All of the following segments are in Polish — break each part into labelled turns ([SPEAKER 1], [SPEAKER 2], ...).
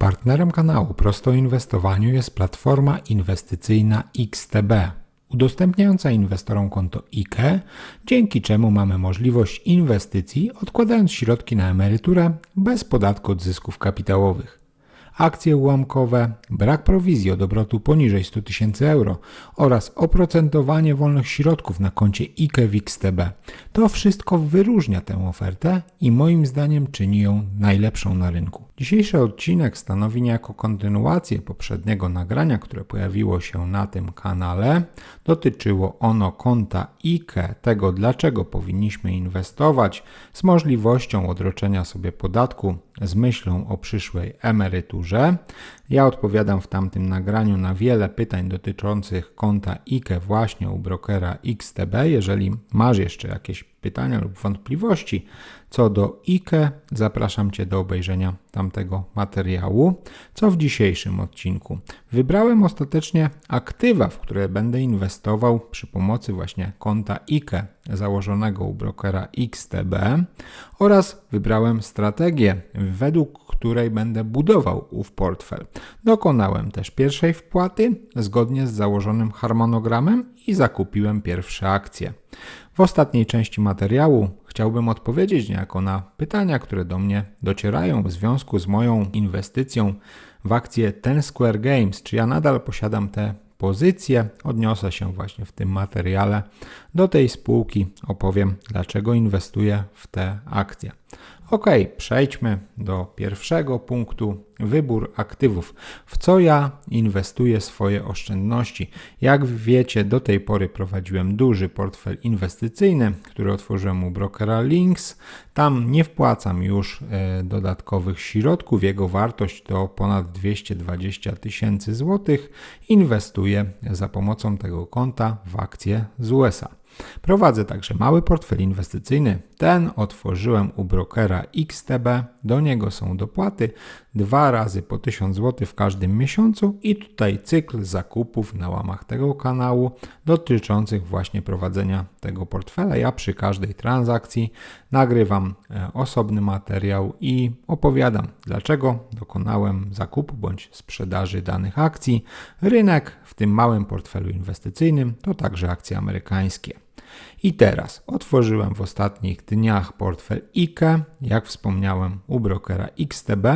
[SPEAKER 1] Partnerem kanału Prosto Inwestowaniu jest platforma inwestycyjna XTB, udostępniająca inwestorom konto IKE, dzięki czemu mamy możliwość inwestycji, odkładając środki na emeryturę bez podatku od zysków kapitałowych akcje ułamkowe, brak prowizji od obrotu poniżej 100 tysięcy euro oraz oprocentowanie wolnych środków na koncie IKE w XTB. To wszystko wyróżnia tę ofertę i moim zdaniem czyni ją najlepszą na rynku. Dzisiejszy odcinek stanowi niejako kontynuację poprzedniego nagrania, które pojawiło się na tym kanale. Dotyczyło ono konta IKE, tego dlaczego powinniśmy inwestować z możliwością odroczenia sobie podatku z myślą o przyszłej emeryturze. Ja odpowiadam w tamtym nagraniu na wiele pytań dotyczących konta IKE właśnie u brokera XTB. Jeżeli masz jeszcze jakieś pytania lub wątpliwości co do IKE, zapraszam Cię do obejrzenia tamtego materiału. Co w dzisiejszym odcinku? Wybrałem ostatecznie aktywa, w które będę inwestował przy pomocy właśnie konta IKE założonego u brokera XTB oraz wybrałem strategię, według której będę budował ów portfel. Dokonałem też pierwszej wpłaty zgodnie z założonym harmonogramem i zakupiłem pierwsze akcje. W ostatniej części materiału chciałbym odpowiedzieć niejako na pytania, które do mnie docierają w związku z moją inwestycją w akcję Ten Square Games. Czy ja nadal posiadam te pozycje? Odniosę się właśnie w tym materiale do tej spółki. Opowiem, dlaczego inwestuję w te akcje. Ok, przejdźmy do pierwszego punktu wybór aktywów. W co ja inwestuję swoje oszczędności? Jak wiecie, do tej pory prowadziłem duży portfel inwestycyjny, który otworzyłem u brokera Links. Tam nie wpłacam już e, dodatkowych środków. Jego wartość to ponad 220 tysięcy złotych. Inwestuję za pomocą tego konta w akcje z USA. Prowadzę także mały portfel inwestycyjny. Ten otworzyłem u brokera XTB. Do niego są dopłaty dwa razy po 1000 zł w każdym miesiącu i tutaj cykl zakupów na łamach tego kanału dotyczących właśnie prowadzenia tego portfela. Ja przy każdej transakcji nagrywam e, osobny materiał i opowiadam, dlaczego dokonałem zakupu bądź sprzedaży danych akcji. Rynek w tym małym portfelu inwestycyjnym to także akcje amerykańskie. I teraz otworzyłem w ostatnich dniach portfel IKE, jak wspomniałem u brokera XTB.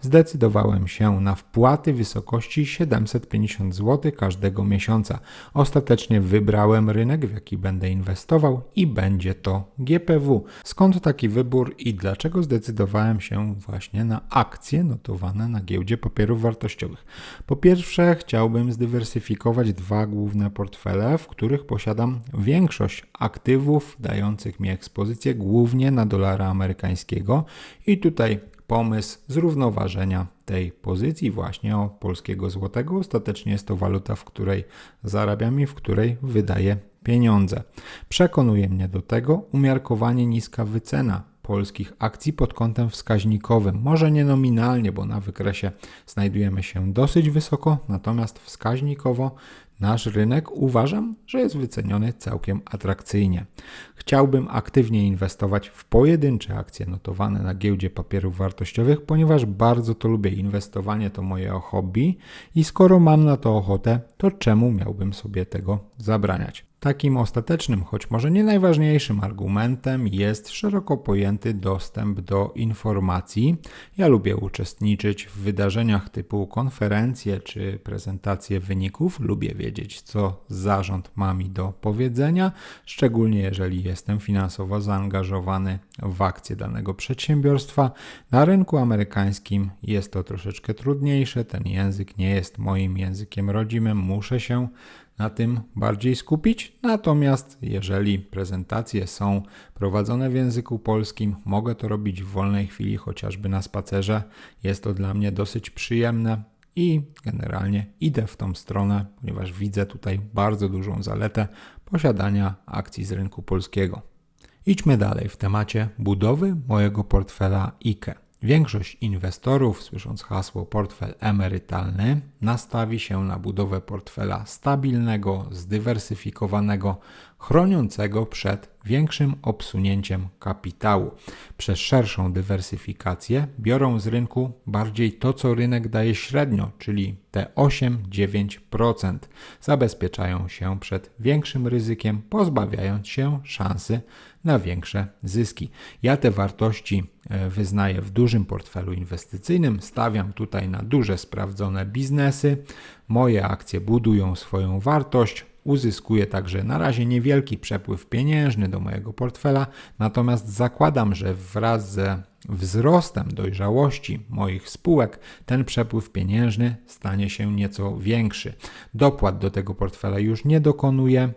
[SPEAKER 1] Zdecydowałem się na wpłaty w wysokości 750 zł każdego miesiąca. Ostatecznie wybrałem rynek, w jaki będę inwestował i będzie to GPW. Skąd taki wybór i dlaczego zdecydowałem się właśnie na akcje notowane na giełdzie papierów wartościowych? Po pierwsze, chciałbym zdywersyfikować dwa główne portfele, w których posiadam większość aktywów dających mi ekspozycję głównie na dolara amerykańskiego i tutaj pomysł zrównoważenia tej pozycji właśnie o polskiego złotego. Ostatecznie jest to waluta, w której zarabiam i w której wydaję pieniądze. Przekonuje mnie do tego umiarkowanie niska wycena polskich akcji pod kątem wskaźnikowym. Może nie nominalnie, bo na wykresie znajdujemy się dosyć wysoko, natomiast wskaźnikowo Nasz rynek uważam, że jest wyceniony całkiem atrakcyjnie. Chciałbym aktywnie inwestować w pojedyncze akcje notowane na giełdzie papierów wartościowych, ponieważ bardzo to lubię. Inwestowanie to moje hobby i skoro mam na to ochotę, to czemu miałbym sobie tego zabraniać? Takim ostatecznym, choć może nie najważniejszym argumentem jest szeroko pojęty dostęp do informacji. Ja lubię uczestniczyć w wydarzeniach typu konferencje czy prezentacje wyników. Lubię wiedzieć, co zarząd ma mi do powiedzenia, szczególnie jeżeli jestem finansowo zaangażowany w akcje danego przedsiębiorstwa. Na rynku amerykańskim jest to troszeczkę trudniejsze. Ten język nie jest moim językiem rodzimym. Muszę się na tym bardziej skupić. Natomiast jeżeli prezentacje są prowadzone w języku polskim, mogę to robić w wolnej chwili, chociażby na spacerze. Jest to dla mnie dosyć przyjemne i generalnie idę w tą stronę, ponieważ widzę tutaj bardzo dużą zaletę posiadania akcji z rynku polskiego. Idźmy dalej w temacie budowy mojego portfela IKE. Większość inwestorów, słysząc hasło portfel emerytalny, nastawi się na budowę portfela stabilnego, zdywersyfikowanego, chroniącego przed większym obsunięciem kapitału. Przez szerszą dywersyfikację biorą z rynku bardziej to, co rynek daje średnio, czyli te 8-9%. Zabezpieczają się przed większym ryzykiem, pozbawiając się szansy na większe zyski. Ja te wartości e, wyznaję w dużym portfelu inwestycyjnym, stawiam tutaj na duże sprawdzone biznesy. Moje akcje budują swoją wartość, uzyskuję także na razie niewielki przepływ pieniężny do mojego portfela, natomiast zakładam, że wraz ze wzrostem dojrzałości moich spółek ten przepływ pieniężny stanie się nieco większy. Dopłat do tego portfela już nie dokonuję,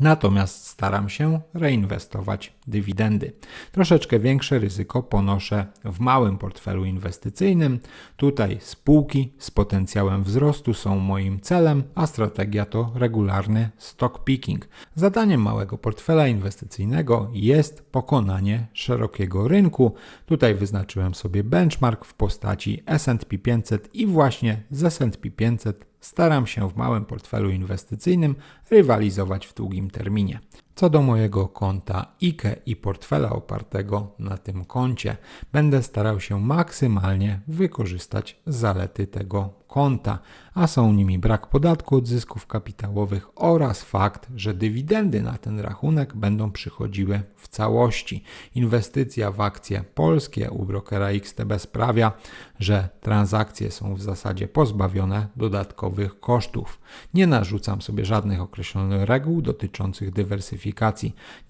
[SPEAKER 1] Natomiast staram się reinwestować dywidendy. Troszeczkę większe ryzyko ponoszę w małym portfelu inwestycyjnym. Tutaj spółki z potencjałem wzrostu są moim celem, a strategia to regularny stock picking. Zadaniem małego portfela inwestycyjnego jest pokonanie szerokiego rynku. Tutaj wyznaczyłem sobie benchmark w postaci S&P 500 i właśnie z S&P 500 staram się w małym portfelu inwestycyjnym rywalizować w długim terminie. Co do mojego konta IKE i portfela opartego na tym koncie, będę starał się maksymalnie wykorzystać zalety tego konta, a są nimi brak podatku od zysków kapitałowych oraz fakt, że dywidendy na ten rachunek będą przychodziły w całości. Inwestycja w akcje polskie u brokera XTB sprawia, że transakcje są w zasadzie pozbawione dodatkowych kosztów. Nie narzucam sobie żadnych określonych reguł dotyczących dywersyfikacji.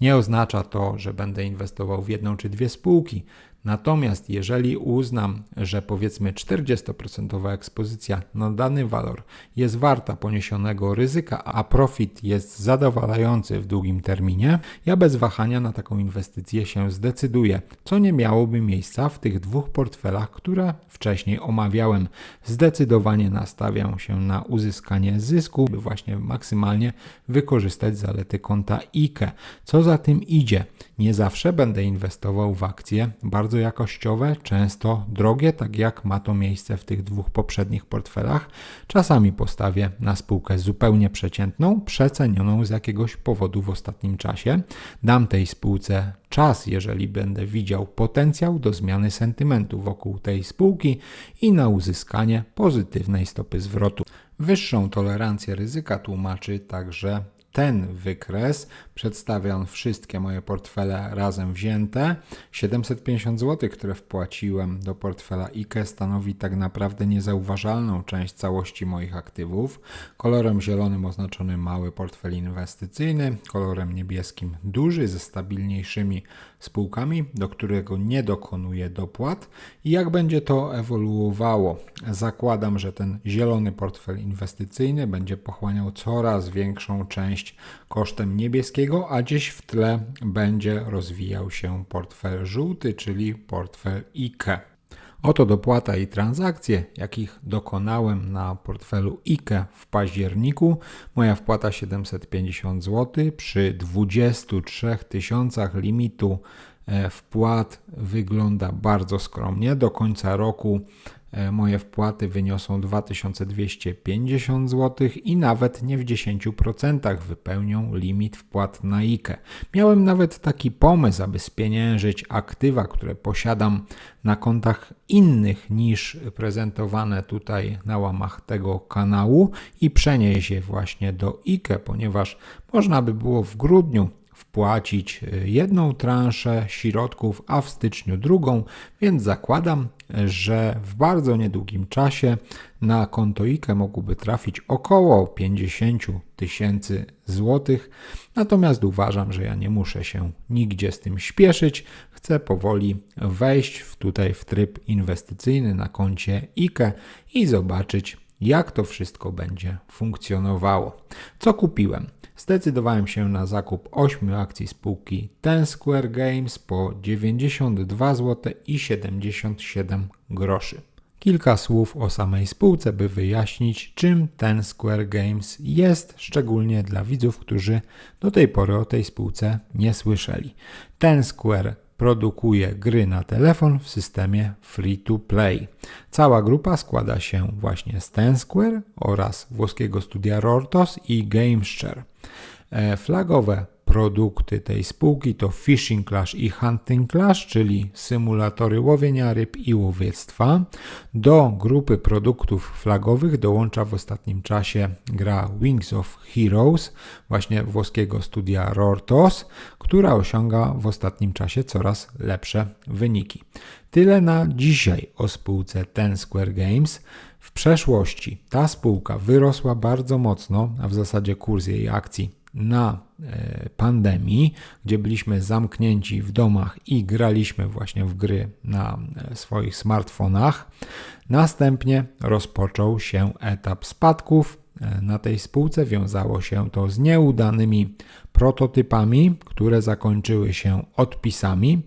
[SPEAKER 1] Nie oznacza to, że będę inwestował w jedną czy dwie spółki. Natomiast jeżeli uznam, że powiedzmy 40% ekspozycja na dany walor jest warta poniesionego ryzyka, a profit jest zadowalający w długim terminie, ja bez wahania na taką inwestycję się zdecyduję, co nie miałoby miejsca w tych dwóch portfelach, które wcześniej omawiałem. Zdecydowanie nastawiam się na uzyskanie zysku, by właśnie maksymalnie wykorzystać zalety konta IKE. Co za tym idzie? Nie zawsze będę inwestował w akcje bardzo jakościowe, często drogie, tak jak ma to miejsce w tych dwóch poprzednich portfelach. Czasami postawię na spółkę zupełnie przeciętną, przecenioną z jakiegoś powodu w ostatnim czasie. Dam tej spółce czas, jeżeli będę widział potencjał do zmiany sentymentu wokół tej spółki i na uzyskanie pozytywnej stopy zwrotu. Wyższą tolerancję ryzyka tłumaczy także ten wykres przedstawia on wszystkie moje portfele razem wzięte. 750 zł, które wpłaciłem do portfela IKE stanowi tak naprawdę niezauważalną część całości moich aktywów. Kolorem zielonym oznaczony mały portfel inwestycyjny, kolorem niebieskim duży ze stabilniejszymi spółkami, do którego nie dokonuję dopłat i jak będzie to ewoluowało. Zakładam, że ten zielony portfel inwestycyjny będzie pochłaniał coraz większą część kosztem niebieskiego, a gdzieś w tle będzie rozwijał się portfel żółty, czyli portfel IKE. Oto dopłata i transakcje, jakich dokonałem na portfelu IKE w październiku. Moja wpłata 750 zł przy 23 tysiącach limitu e, wpłat wygląda bardzo skromnie. Do końca roku moje wpłaty wyniosą 2250 zł i nawet nie w 10% wypełnią limit wpłat na IKE. Miałem nawet taki pomysł, aby spieniężyć aktywa, które posiadam na kontach innych niż prezentowane tutaj na łamach tego kanału i przenieść je właśnie do IKE, ponieważ można by było w grudniu wpłacić e, jedną transzę środków, a w styczniu drugą, więc zakładam, że w bardzo niedługim czasie na konto IKE mogłoby trafić około 50 tysięcy złotych. Natomiast uważam, że ja nie muszę się nigdzie z tym śpieszyć. Chcę powoli wejść w tutaj w tryb inwestycyjny na koncie IKE i zobaczyć, jak to wszystko będzie funkcjonowało. Co kupiłem? Zdecydowałem się na zakup 8 akcji spółki Ten Square Games po 92 zł i 77 groszy. Kilka słów o samej spółce, by wyjaśnić, czym Ten Square Games jest, szczególnie dla widzów, którzy do tej pory o tej spółce nie słyszeli. Ten Square produkuje gry na telefon w systemie free to play. Cała grupa składa się właśnie z Ten Square oraz włoskiego studia Rortos i GameShare. E, flagowe produkty tej spółki to Fishing Clash i Hunting Clash, czyli symulatory łowienia ryb i łowiectwa. Do grupy produktów flagowych dołącza w ostatnim czasie gra Wings of Heroes, właśnie włoskiego studia Rortos, która osiąga w ostatnim czasie coraz lepsze wyniki. Tyle na dzisiaj o spółce Ten Square Games. W przeszłości ta spółka wyrosła bardzo mocno, a w zasadzie kurs jej akcji na e, pandemii, gdzie byliśmy zamknięci w domach i graliśmy właśnie w gry na e, swoich smartfonach. Następnie rozpoczął się etap spadków. Na tej spółce wiązało się to z nieudanymi prototypami, które zakończyły się odpisami,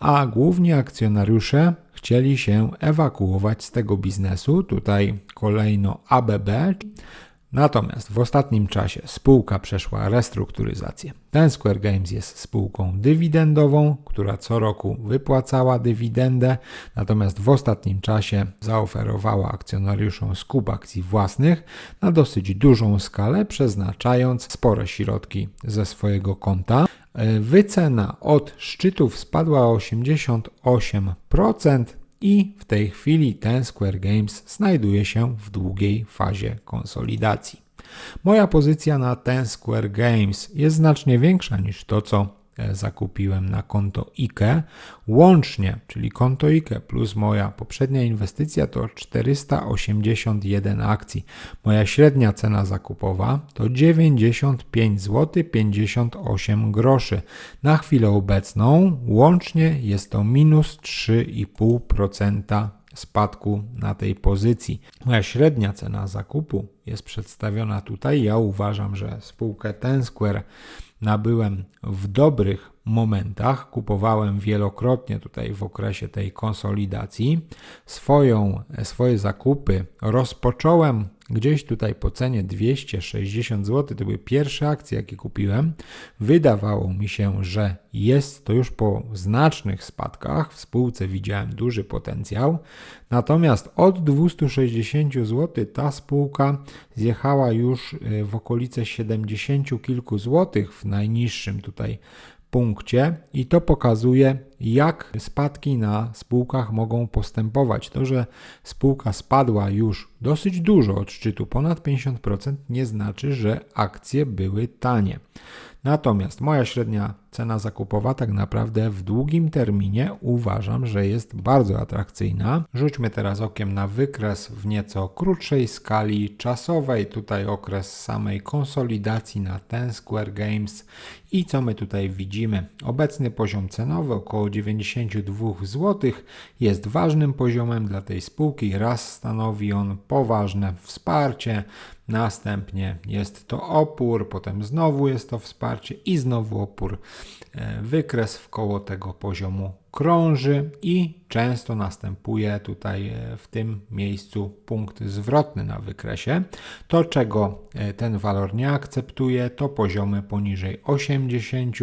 [SPEAKER 1] a główni akcjonariusze chcieli się ewakuować z tego biznesu. Tutaj kolejno ABB. Natomiast w ostatnim czasie spółka przeszła restrukturyzację. Ten Square Games jest spółką dywidendową, która co roku wypłacała dywidendę, natomiast w ostatnim czasie zaoferowała akcjonariuszom skup akcji własnych na dosyć dużą skalę, przeznaczając spore środki ze swojego konta. Wycena od szczytów spadła o 88%, i w tej chwili ten Square Games znajduje się w długiej fazie konsolidacji. Moja pozycja na ten Square Games jest znacznie większa niż to, co zakupiłem na konto IKE. Łącznie, czyli konto IKE plus moja poprzednia inwestycja to 481 akcji. Moja średnia cena zakupowa to 95 zł 58 groszy. Na chwilę obecną łącznie jest to minus 3,5% spadku na tej pozycji. Moja średnia cena zakupu jest przedstawiona tutaj. Ja uważam, że spółkę Ten Square nabyłem w dobrych momentach, kupowałem wielokrotnie tutaj w okresie tej konsolidacji. Swoją, swoje zakupy rozpocząłem gdzieś tutaj po cenie 260 zł. To były pierwsze akcje, jakie kupiłem. Wydawało mi się, że jest to już po znacznych spadkach. W spółce widziałem duży potencjał. Natomiast od 260 zł ta spółka zjechała już y, w okolice 70 kilku złotych w najniższym tutaj punkcie i to pokazuje, jak spadki na spółkach mogą postępować. To, że spółka spadła już dosyć dużo od szczytu, ponad 50%, nie znaczy, że akcje były tanie. Natomiast moja średnia cena zakupowa tak naprawdę w długim terminie uważam, że jest bardzo atrakcyjna. Rzućmy teraz okiem na wykres w nieco krótszej skali czasowej. Tutaj okres samej konsolidacji na ten Square Games i co my tutaj widzimy? Obecny poziom cenowy około 92 zł jest ważnym poziomem dla tej spółki. Raz stanowi on poważne wsparcie, następnie jest to opór, potem znowu jest to wsparcie i znowu opór. E, wykres w koło tego poziomu krąży i często następuje tutaj e, w tym miejscu punkt zwrotny na wykresie. To, czego e, ten walor nie akceptuje, to poziomy poniżej 80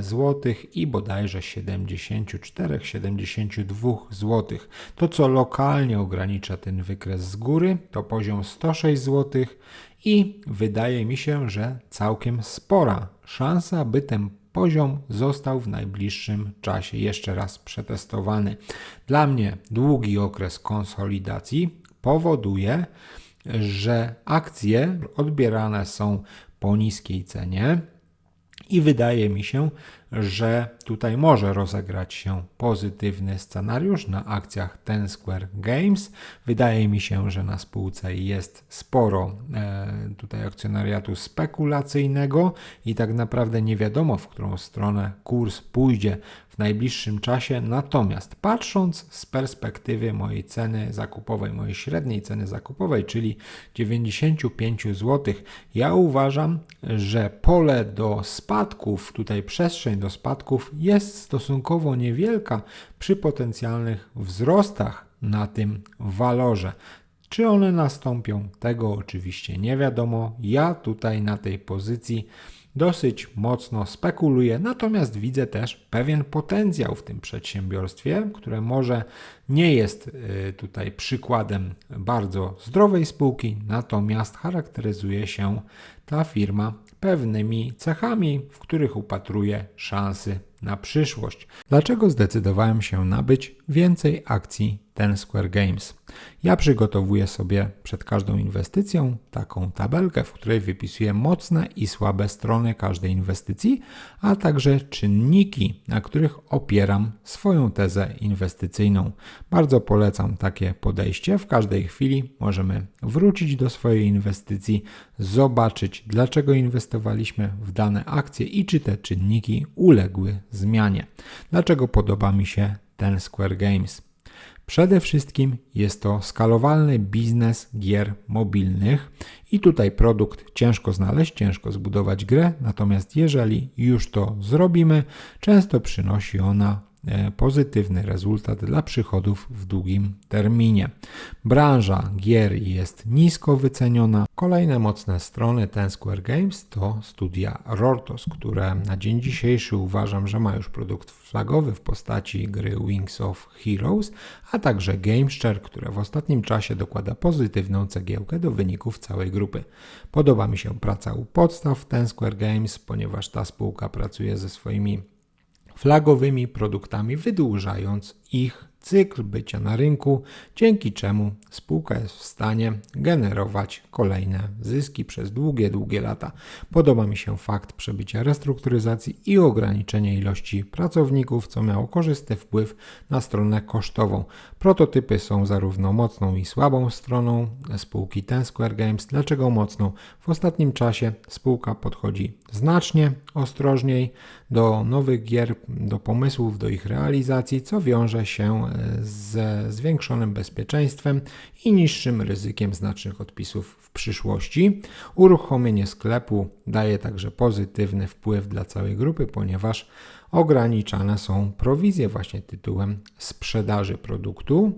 [SPEAKER 1] zł i bodajże 74-72 zł. To, co lokalnie ogranicza ten wykres z góry, to poziom 106 zł i wydaje mi się, że całkiem spora szansa, by ten poziom został w najbliższym czasie jeszcze raz przetestowany. Dla mnie długi okres konsolidacji powoduje, że akcje odbierane są po niskiej cenie i wydaje mi się, że tutaj może rozegrać się pozytywny scenariusz na akcjach Ten Square Games. Wydaje mi się, że na spółce jest sporo e, tutaj akcjonariatu spekulacyjnego i tak naprawdę nie wiadomo, w którą stronę kurs pójdzie w najbliższym czasie. Natomiast patrząc z perspektywy mojej ceny zakupowej, mojej średniej ceny zakupowej, czyli 95 zł, ja uważam, że pole do spadków, tutaj przestrzeń do spadków jest stosunkowo niewielka przy potencjalnych wzrostach na tym walorze. Czy one nastąpią? Tego oczywiście nie wiadomo. Ja tutaj na tej pozycji dosyć mocno spekuluję, natomiast widzę też pewien potencjał w tym przedsiębiorstwie, które może nie jest y, tutaj przykładem bardzo zdrowej spółki, natomiast charakteryzuje się ta firma pewnymi cechami, w których upatruję szansy na przyszłość. Dlaczego zdecydowałem się nabyć więcej akcji Ten Square Games? Ja przygotowuję sobie przed każdą inwestycją taką tabelkę, w której wypisuję mocne i słabe strony każdej inwestycji, a także czynniki, na których opieram swoją tezę inwestycyjną. Bardzo polecam takie podejście. W każdej chwili możemy wrócić do swojej inwestycji, zobaczyć dlaczego inwestowaliśmy w dane akcje i czy te czynniki uległy zmianie. Dlaczego podoba mi się ten Square Games? Przede wszystkim jest to skalowalny biznes gier mobilnych i tutaj produkt ciężko znaleźć, ciężko zbudować grę, natomiast jeżeli już to zrobimy, często przynosi ona pozytywny rezultat dla przychodów w długim terminie. Branża gier jest nisko wyceniona. Kolejne mocne strony Ten Square Games to studia Rortos, które na dzień dzisiejszy uważam, że ma już produkt flagowy w postaci gry Wings of Heroes, a także GameShare, które w ostatnim czasie dokłada pozytywną cegiełkę do wyników całej grupy. Podoba mi się praca u podstaw Ten Square Games, ponieważ ta spółka pracuje ze swoimi flagowymi produktami, wydłużając ich cykl bycia na rynku, dzięki czemu spółka jest w stanie generować kolejne zyski przez długie, długie lata. Podoba mi się fakt przebycia restrukturyzacji i ograniczenia ilości pracowników, co miało korzystny wpływ na stronę kosztową. Prototypy są zarówno mocną i słabą stroną spółki Ten Square Games. Dlaczego mocną? W ostatnim czasie spółka podchodzi znacznie ostrożniej do nowych gier, do pomysłów, do ich realizacji, co wiąże się ze zwiększonym bezpieczeństwem i niższym ryzykiem znacznych odpisów w przyszłości. Uruchomienie sklepu daje także pozytywny wpływ dla całej grupy, ponieważ ograniczane są prowizje właśnie tytułem sprzedaży produktu.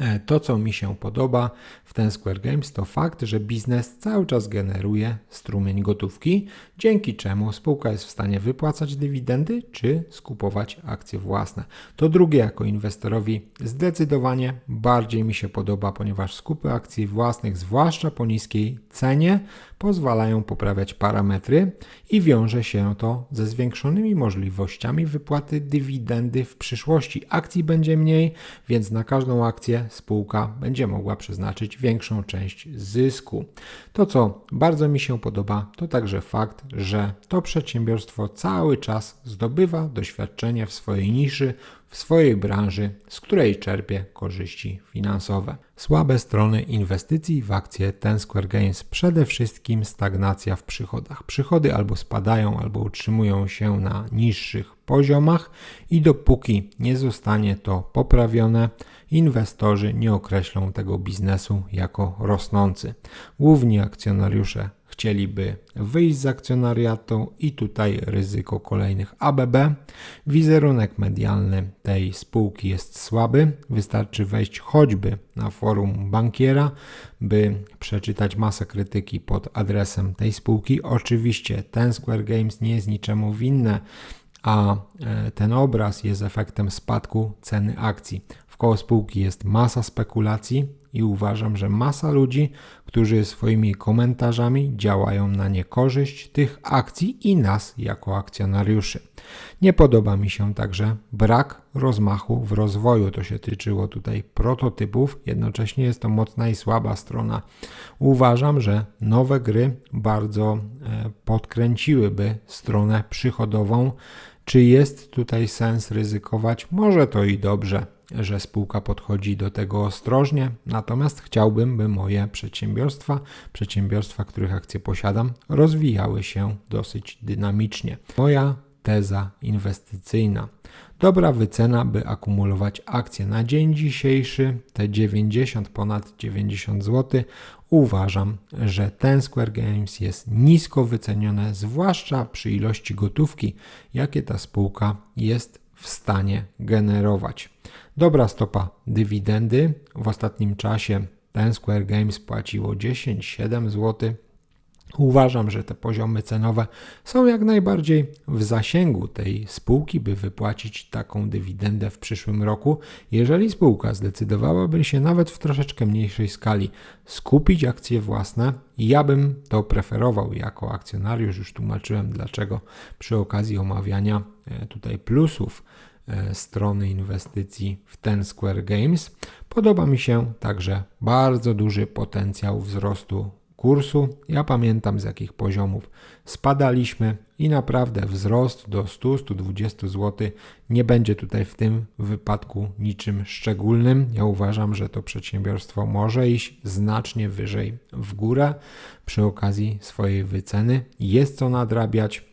[SPEAKER 1] E, to, co mi się podoba w ten Square Games, to fakt, że biznes cały czas generuje strumień gotówki, dzięki czemu spółka jest w stanie wypłacać dywidendy czy skupować akcje własne. To drugie, jako inwestorowi, zdecydowanie bardziej mi się podoba, ponieważ skupy akcji własnych, zwłaszcza po niskiej cenie, pozwalają poprawiać parametry i wiąże się to ze zwiększonymi możliwościami wypłaty dywidendy w przyszłości. Akcji będzie mniej, więc na każdą akcję spółka będzie mogła przeznaczyć większą część zysku. To, co bardzo mi się podoba, to także fakt, że to przedsiębiorstwo cały czas zdobywa doświadczenie w swojej niszy, w swojej branży, z której czerpie korzyści finansowe. Słabe strony inwestycji w akcje Ten Square Games przede wszystkim stagnacja w przychodach. Przychody albo spadają, albo utrzymują się na niższych poziomach i dopóki nie zostanie to poprawione, inwestorzy nie określą tego biznesu jako rosnący. Główni akcjonariusze chcieliby wyjść z akcjonariatu i tutaj ryzyko kolejnych ABB. Wizerunek medialny tej spółki jest słaby. Wystarczy wejść choćby na forum bankiera, by przeczytać masę krytyki pod adresem tej spółki. Oczywiście ten Square Games nie jest niczemu winne, a e, ten obraz jest efektem spadku ceny akcji. Koło spółki jest masa spekulacji, i uważam, że masa ludzi, którzy swoimi komentarzami działają na niekorzyść tych akcji i nas jako akcjonariuszy. Nie podoba mi się także brak rozmachu w rozwoju. To się tyczyło tutaj prototypów, jednocześnie jest to mocna i słaba strona. Uważam, że nowe gry bardzo e, podkręciłyby stronę przychodową. Czy jest tutaj sens ryzykować? Może to i dobrze że spółka podchodzi do tego ostrożnie, natomiast chciałbym, by moje przedsiębiorstwa, przedsiębiorstwa, których akcje posiadam, rozwijały się dosyć dynamicznie. Moja teza inwestycyjna. Dobra wycena, by akumulować akcje na dzień dzisiejszy, te 90, ponad 90 zł. Uważam, że ten Square Games jest nisko wycenione, zwłaszcza przy ilości gotówki, jakie ta spółka jest w stanie generować. Dobra stopa dywidendy. W ostatnim czasie ten Square Games płaciło 10-7 zł. Uważam, że te poziomy cenowe są jak najbardziej w zasięgu tej spółki, by wypłacić taką dywidendę w przyszłym roku. Jeżeli spółka zdecydowałaby się nawet w troszeczkę mniejszej skali skupić akcje własne, ja bym to preferował jako akcjonariusz. Już tłumaczyłem dlaczego przy okazji omawiania e, tutaj plusów e, strony inwestycji w Ten Square Games. Podoba mi się także bardzo duży potencjał wzrostu kursu. Ja pamiętam z jakich poziomów spadaliśmy i naprawdę wzrost do 100-120 zł nie będzie tutaj w tym wypadku niczym szczególnym. Ja uważam, że to przedsiębiorstwo może iść znacznie wyżej w górę przy okazji swojej wyceny. Jest co nadrabiać.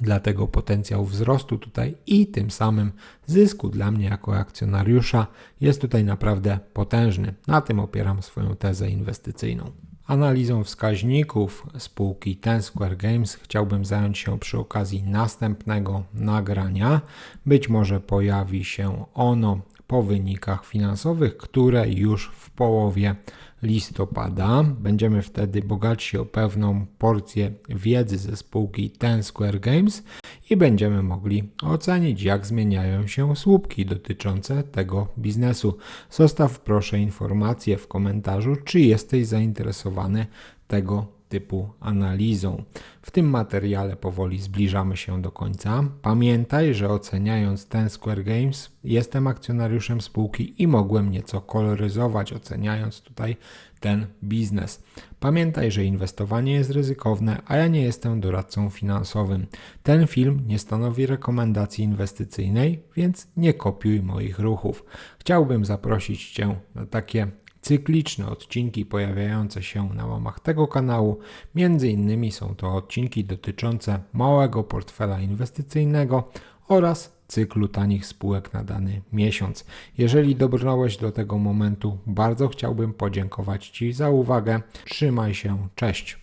[SPEAKER 1] Dlatego potencjał wzrostu tutaj i tym samym zysku dla mnie jako akcjonariusza jest tutaj naprawdę potężny. Na tym opieram swoją tezę inwestycyjną. Analizą wskaźników spółki Ten Square Games chciałbym zająć się przy okazji następnego nagrania. Być może pojawi się ono po wynikach finansowych, które już w połowie listopada. Będziemy wtedy bogaci o pewną porcję wiedzy ze spółki Ten Square Games i będziemy mogli ocenić, jak zmieniają się słupki dotyczące tego biznesu. Zostaw proszę informację w komentarzu, czy jesteś zainteresowany tego typu analizą. W tym materiale powoli zbliżamy się do końca. Pamiętaj, że oceniając ten Square Games jestem akcjonariuszem spółki i mogłem nieco koloryzować oceniając tutaj ten biznes. Pamiętaj, że inwestowanie jest ryzykowne, a ja nie jestem doradcą finansowym. Ten film nie stanowi rekomendacji inwestycyjnej, więc nie kopiuj moich ruchów. Chciałbym zaprosić Cię na takie cykliczne odcinki pojawiające się na łamach tego kanału. Między innymi są to odcinki dotyczące małego portfela inwestycyjnego oraz cyklu tanich spółek na dany miesiąc. Jeżeli dobrnąłeś do tego momentu, bardzo chciałbym podziękować Ci za uwagę. Trzymaj się, cześć.